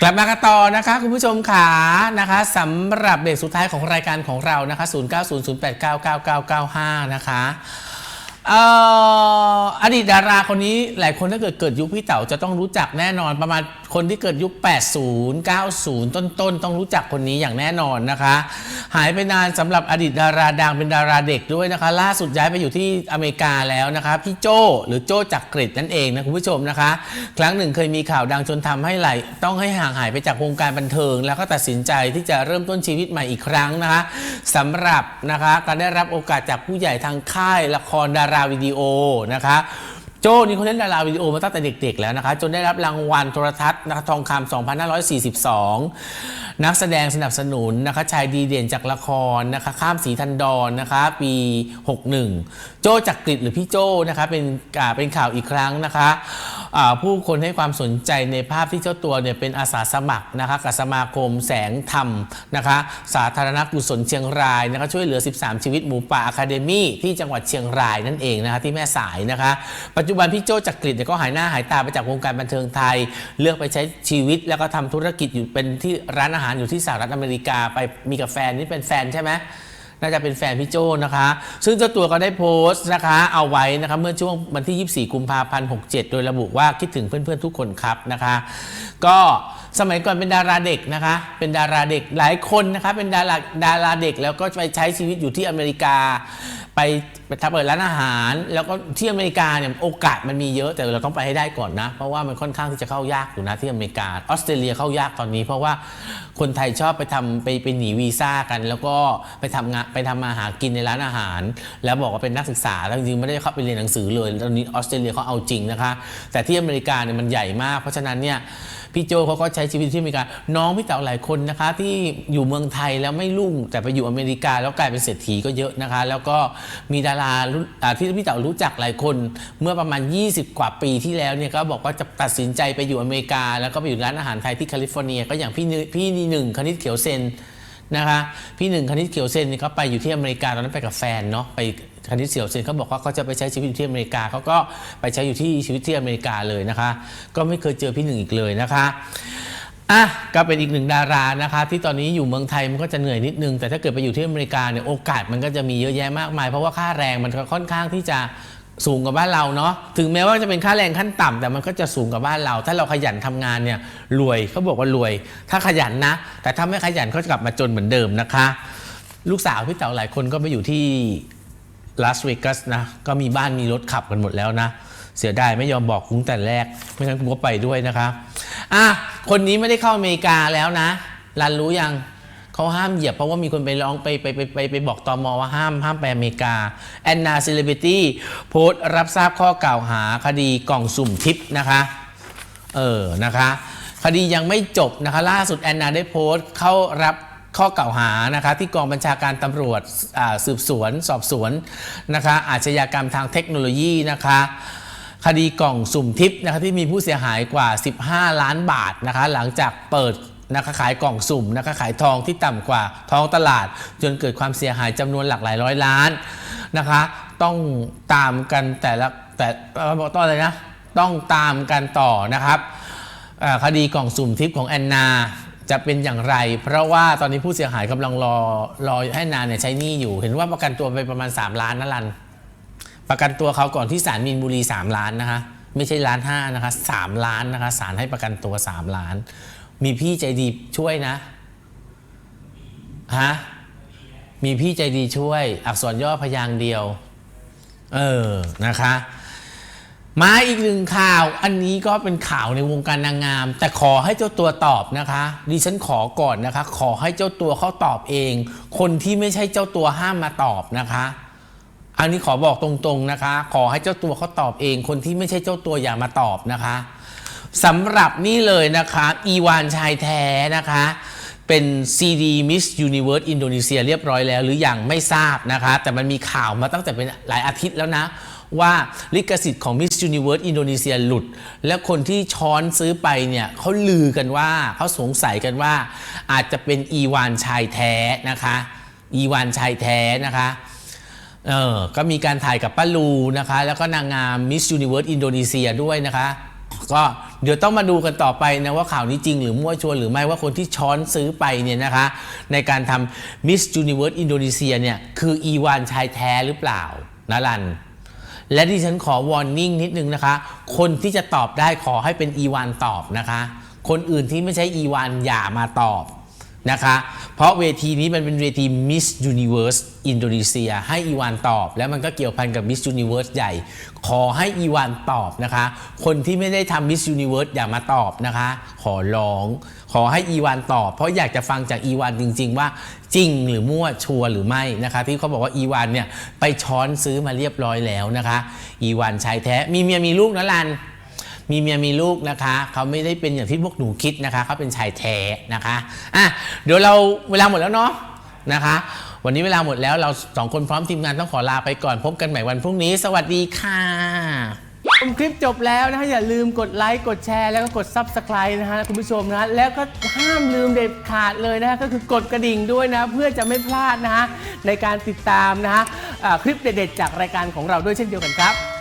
กลับมากันต่อนะคะ คุณผู้ชมขานะคะสำหรับเบรกสุดท้ายของรายการของเรานะคะ 0900899995 นะคะเอ่ออดีตดาราคนนี้หลายคนถ้าเกิดเกิดยุคพี่เต๋าจะต้องรู้จักแน่นอนประมาณคนที่เกิดยุค 80 90 ต้นๆ ต้องรู้จักคนนี้อย่างแน่นอนนะคะ หายไปนานสำหรับอดีตดาราดังเป็นดาราเด็กด้วยนะคะ ล่าสุดย้ายไปอยู่ที่อเมริกาแล้วนะคะ พี่โจหรือโจจักกริดนั่นเองนะคุณผู้ชมนะคะ ครั้งหนึ่งเคยมีข่าวดังจนทำให้ไหลต้องให้ห่างหายไปจากวงการบันเทิง แล้วก็ตัดสินใจที่จะเริ่มต้นชีวิตใหม่อีกครั้งนะคะสำหรับนะคะการได้รับโอกาสจากผู้ใหญ่ทางค่ายละครดาราวิดีโอนะคะ โจ้นี่เขาเล่นดาราวิดีโอมาตั้งแต่เด็กๆแล้วนะคะ จนได้รับรางวัลโทรทัศน์นะคะทองคำ2542 นักแสดงสนับสนุนนะคะชายดีเด่นจากละครนะคะข้ามสีทันดอนนะคะปี 61 โจ้จากกริดหรือพี่โจ้นะคะเป็นเป็นข่าวอีกครั้งนะคะ ผู้คนให้ความสนใจในภาพที่เจ้าตัวเนี่ยเป็นอาสาสมัครนะคะกับสมาคมแสงธรรมนะคะสาธารณกุศลเชียงรายนะคะช่วยเหลือ 13 ชีวิตหมูป่าอะคาเดมี่ที่จังหวัดเชียงรายนั่นเองนะคะที่แม่สายนะคะ ปัจจุบันพี่โจจักริดเนี่ยก็หายหน้าหายตาไปจากวงการบันเทิงไทย เลือกไปใช้ชีวิตแล้วก็ทำธุรกิจอยู่เป็นที่ร้านอาหารอยู่ที่สหรัฐอเมริกาไปมีกับแฟนนี่เป็นแฟนใช่ไหม น่าจะเป็นแฟนพี่โจนะคะ ซึ่งเจ้าตัวก็ได้โพสต์นะคะ เอาไว้นะคะเมื่อช่วงวันที่ 24 กุมภาพันธ์ 67 โดยระบุว่าคิดถึงเพื่อนๆทุกคนครับนะคะ ก็สมัยก่อนเป็นดาราเด็กนะคะ เป็นดาราเด็กหลายคนนะคะเป็นดาราดาราเด็กแล้วก็ไปใช้ชีวิตอยู่ที่อเมริกา ไปไป ทำเปิดร้านอาหาร แล้วก็ที่อเมริกาเนี่ยโอกาสมันมีเยอะแต่เราต้องไปให้ได้ก่อนนะ เพราะว่ามันค่อนข้างที่จะเข้ายากอยู่นะที่อเมริกาออสเตรเลียเข้ายากตอนนี้ เพราะว่าคนไทยชอบไปทำไปไปหนีวีซ่ากัน แล้วก็ไปทำงานไปทำมาหากินในร้านอาหาร แล้วบอกว่าเป็นนักศึกษาแล้วจริงๆไม่ได้เข้าไปเรียนหนังสือเลยตอนนี้ออสเตรเลียเขาเอาจริงนะคะ แต่ที่อเมริกาเนี่ยมันใหญ่มาก เพราะฉะนั้นเนี่ยพี่โจเขาก็ใช้ชีวิตที่อเมริกาน้องพี่เต๋าหลายคนนะคะ ที่อยู่เมืองไทยแล้วไม่รุ่งแต่ไปอยู่อเมริกาแล้วกลายเป็นเศรษฐีก็เยอะนะคะ แล้วก็มีดารารุ่นอ่าที่พี่เต๋ารู้จักหลายคน เมื่อประมาณ 20 กว่าปีที่แล้วเนี่ยก็บอกว่าจะตัดสินใจไปอยู่อเมริกา แล้วก็ไปอยู่ร้านอาหารไทยที่แคลิฟอร์เนีย ก็อย่างพี่นึพี่นี่หนึ่งคณิตเขียวเซนนะคะพี่หนึ่งคณิตเขียวเซนนี่เขาไปอยู่ที่อเมริกาตอนนั้นไปกับแฟนเนาะไปคณิตเขียวเซนเขาบอกว่าเขาจะไปใช้ชีวิตที่อเมริกาเขาก็ไปใช้อยู่ที่ชีวิตที่อเมริกาเลยนะคะ ก็ไม่เคยเจอพี่หนึ่งอีกเลยนะคะ อะก็เป็นอีกหนึ่งดารานะคะที่ตอนนี้อยู่เมืองไทยมันก็จะเหนื่อยนิดนึง แต่ถ้าเกิดไปอยู่ที่อเมริกาเนี่ยโอกาสมันก็จะมีเยอะแยะมากมาย เพราะว่าค่าแรงมันค่อนข้างที่จะสูงกว่าบ้านเราเนาะถึงแม้ว่าจะเป็นค่าแรงขั้นต่ำแต่มันก็จะสูงกว่าบ้านเรา ถ้าเราขยันทำงานเนี่ยรวยเขาบอกว่ารวย ถ้าขยันนะ แต่ถ้าไม่ขยันเขาจะกลับมาจนเหมือนเดิมนะคะ ลูกสาวพี่เต๋าหลายคนก็ไปอยู่ที่ลาสเวกัสนะก็มีบ้านมีรถขับกันหมดแล้วนะ เสียดายไม่ยอมบอกกุ้งแต่แรก ไม่งั้นกุ้งก็ไปด้วยนะคะอะคนนี้ไม่ได้เข้าอเมริกาแล้วนะรันรู้ยังเขาห้ามเหยียบเพราะว่ามีคนไปร้องไปไปไปไปไปบอกตอมอว่าห้ามห้ามไปอเมริกาแอนนาเซเลบิตี้โพสต์รับทราบข้อกล่าวหาคดีกล่องสุ่มทิปนะคะเออนะคะคดียังไม่จบนะคะล่าสุดแอนนาได้โพสต์เข้ารับข้อกล่าวหานะคะที่กองบัญชาการตำรวจสืบสวน สอบสวนนะคะอาชญากรรมทางเทคโนโลยีนะคะ คดีกล่องสุ่มทิปนะคะที่มีผู้เสียหายกว่า 15 ล้านบาทนะคะหลังจากเปิดนะคะขายกล่องสุ่มนะคะขายทองที่ต่ำกว่าท้องตลาด จนเกิดความเสียหายจำนวนหลักหลายร้อยล้านนะคะ ต้องตามกันแต่ละแต่บอกต้องอะไรนะต้องตามกันต่อนะครับคดีกล่องสุ่มทิปของแอนนาจะเป็นอย่างไร เพราะว่าตอนนี้ผู้เสียหายกำลังรอรอให้แอนนาเนี่ยใช้หนี้อยู่ เห็นว่าประกันตัวไปประมาณ 3 ล้านนะลัน ประกันตัวเขาก่อนที่ศาลมีนบุรี 3 ล้านนะคะ ไม่ใช่ล้านห้านะคะ3ล้านนะคะศาลให้ประกันตัว 3 ล้าน มีพี่ใจดีช่วยนะฮะมีพี่ใจดีช่วย อักษรย่อพยางค์เดียว เออนะคะ มาอีกหนึ่งข่าว อันนี้ก็เป็นข่าวในวงการนางงาม แต่ขอให้เจ้าตัวตอบนะคะดิฉันขอก่อนนะคะ ขอให้เจ้าตัวเขาตอบเอง คนที่ไม่ใช่เจ้าตัวห้ามมาตอบนะคะ อันนี้ขอบอกตรงๆนะคะ ขอให้เจ้าตัวเขาตอบเอง คนที่ไม่ใช่เจ้าตัวอย่ามาตอบนะคะสำหรับนี่เลยนะคะอีวานชายแท้นะคะ เป็น CD Miss Universe อินโดนีเซียเรียบร้อยแล้ว หรืออยังไม่ทราบนะคะ แต่มันมีข่าวมาตั้งแต่เป็นหลายอาทิตย์แล้วนะ ว่าลิขสิทธิ์ของ Miss Universe อินโดนีเซียหลุด และคนที่ช้อนซื้อไปเนี่ยเขาลือกันว่าเขาสงสัยกันว่า อาจจะเป็นอีวานชายแท้นะคะ อีวานชายแท้นะคะ เออก็มีการถ่ายกับป้าลูนะคะ แล้วก็นางงามมิส s u นิเวิร์สอินโดนีเซียด้วยนะคะ ก็เดี๋ยวต้องมาดูกันต่อไปนะว่าข่าวนี้จริงหรือมั่วชวนหรือไม่ว่าคนที่ช้อนซื้อไปเนี่ยนะคะ ในการทำ Miss Universe อินโดนีเซียเนี่ยคืออีวานชายแท้หรือเปล่านะลัน และที่ฉันขอวอร์นิ่งนิดนึงนะคะ คนที่จะตอบได้ขอให้เป็นอีวานตอบนะคะ คนอื่นที่ไม่ใช่อีวานอย่ามาตอบ นะคะ เพราะเวทีนี้มันเป็นเวที Miss Universe อินโดนีเซีย ให้อีวานตอบ แล้วมันก็เกี่ยวพันกับ Miss Universe ใหญ่ ขอให้อีวานตอบนะคะ คนที่ไม่ได้ทำ Miss Universe อย่ามาตอบนะคะ ขอร้อง ขอให้อีวานตอบ เพราะอยากจะฟังจากอีวานจริง ๆ ว่าจริงหรือมั่วชัวร์หรือไม่นะคะที่เขาบอกว่าอีวานเนี่ยไปช้อนซื้อมาเรียบร้อยแล้วนะคะ อีวานชายแท้มีเมียมีลูกนะลัน มีเมียมีลูกนะคะเขาไม่ได้เป็นอย่างที่พวกหนูคิดนะคะเขาเป็นชายแท้นะคะอะเดี๋ยวเราเวลาหมดแล้วเนาะนะคะ วันนี้เวลาหมดแล้วเราสองคนพร้อมทีมงานต้องขอลาไปก่อนพบกันใหม่วันพรุ่งนี้ สวัสดีค่ะชมคลิปจบแล้วนะฮะอย่าลืมกดไลค์กดแชร์แล้วก็กด Subscribe นะฮะคุณผู้ชมนะะแล้วก็ห้ามลืมเด็ดขาดเลยนะฮะก็คือกดกระดิ่งด้วยนะเพื่อจะไม่พลาดนะฮะในการติดตามนะฮะอ่าคลิปเด็ดๆจากรายการของเราด้วยเช่นเดียวกันครับ